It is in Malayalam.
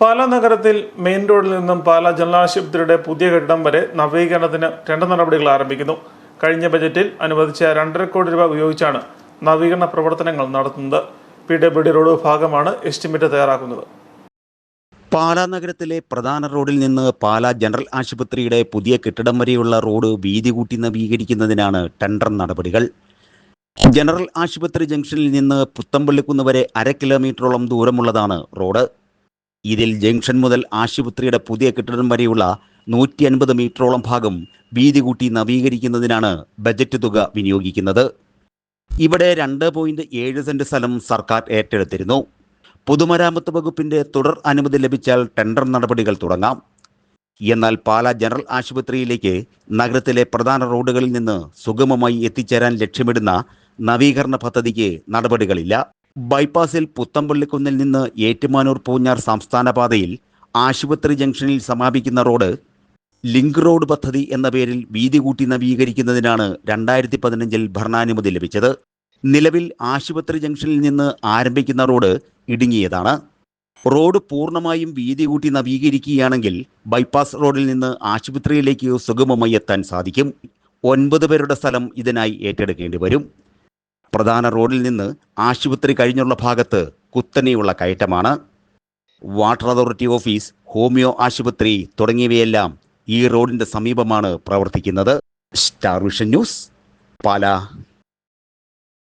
പാലാ നഗരത്തിൽ മെയിൻ റോഡിൽ നിന്നും പാല ജനറൽ ആശുപത്രിയുടെ പുതിയ കെട്ടിടം വരെ നവീകരണത്തിന് ടെൻഡർ നടപടികൾ ആരംഭിക്കുന്നു. കഴിഞ്ഞ ബജറ്റിൽ അനുവദിച്ച രണ്ടര കോടി രൂപ ഉപയോഗിച്ചാണ് നവീകരണ പ്രവർത്തനങ്ങൾ നടത്തുന്നത്. പി ഡബ്ല്യു ഡി റോഡ് ഭാഗമാണ് എസ്റ്റിമേറ്റ് തയ്യാറാക്കുന്നത്. പാലാ നഗരത്തിലെ പ്രധാന റോഡിൽ നിന്ന് പാല ജനറൽ ആശുപത്രിയുടെ പുതിയ കെട്ടിടം വരെയുള്ള റോഡ് വീതി കൂട്ടി നവീകരിക്കുന്നതിനാണ് ടെൻഡർ നടപടികൾ. ജനറൽ ആശുപത്രി ജംഗ്ഷനിൽ നിന്ന് പുത്തമ്പള്ളിക്കുന്ന് വരെ അര കിലോമീറ്ററോളം ദൂരമുള്ളതാണ് റോഡ്. ഇതിൽ ജംഗ്ഷൻ മുതൽ ആശുപത്രിയുടെ പുതിയ കെട്ടിടം വരെയുള്ള നൂറ്റി അൻപത് മീറ്ററോളം ഭാഗം വീതി കൂട്ടി നവീകരിക്കുന്നതിനാണ് ബജറ്റ് തുക വിനിയോഗിക്കുന്നത്. ഇവിടെ രണ്ട് പോയിന്റ് ഏഴ് സെന്റ് സ്ഥലം സർക്കാർ ഏറ്റെടുത്തിരുന്നു. പൊതുമരാമത്ത് വകുപ്പിന്റെ തുടർ അനുമതി ലഭിച്ചാൽ ടെൻഡർ നടപടികൾ തുടങ്ങാം. എന്നാൽ പാലാ ജനറൽ ആശുപത്രിയിലേക്ക് നഗരത്തിലെ പ്രധാന റോഡുകളിൽ നിന്ന് സുഗമമായി എത്തിച്ചേരാൻ ലക്ഷ്യമിടുന്ന നവീകരണ പദ്ധതിക്ക് നടപടികളില്ല. ബൈപ്പാസിൽ പുത്തമ്പള്ളിക്കുന്നിൽ നിന്ന് ഏറ്റുമാനൂർ പൂഞ്ഞാർ സംസ്ഥാന പാതയിൽ ആശുപത്രി ജംഗ്ഷനിൽ സമാപിക്കുന്ന റോഡ് ലിങ്ക് റോഡ് പദ്ധതി എന്ന പേരിൽ വീതി കൂട്ടി നവീകരിക്കുന്നതിനാണ് രണ്ടായിരത്തി പതിനഞ്ചിൽ ഭരണാനുമതി ലഭിച്ചത്. നിലവിൽ ആശുപത്രി ജംഗ്ഷനിൽ നിന്ന് ആരംഭിക്കുന്ന റോഡ് ഇടുങ്ങിയതാണ്. റോഡ് പൂർണമായും വീതി കൂട്ടി നവീകരിക്കുകയാണെങ്കിൽ ബൈപ്പാസ് റോഡിൽ നിന്ന് ആശുപത്രിയിലേക്ക് സുഗമമായി എത്താൻ സാധിക്കും. ഒൻപത് പേരുടെ സ്ഥലം ഇതിനായി ഏറ്റെടുക്കേണ്ടി വരും. പ്രധാന റോഡിൽ നിന്ന് ആശുപത്രി കഴിഞ്ഞുള്ള ഭാഗത്ത് കുത്തനെയുള്ള കയറ്റമാണ്. വാട്ടർ അതോറിറ്റി ഓഫീസ് ഹോമിയോ ആശുപത്രി തുടങ്ങിയവയെല്ലാം ഈ റോഡിന്റെ സമീപമാണ് പ്രവർത്തിക്കുന്നത്. Star Vision News Pala.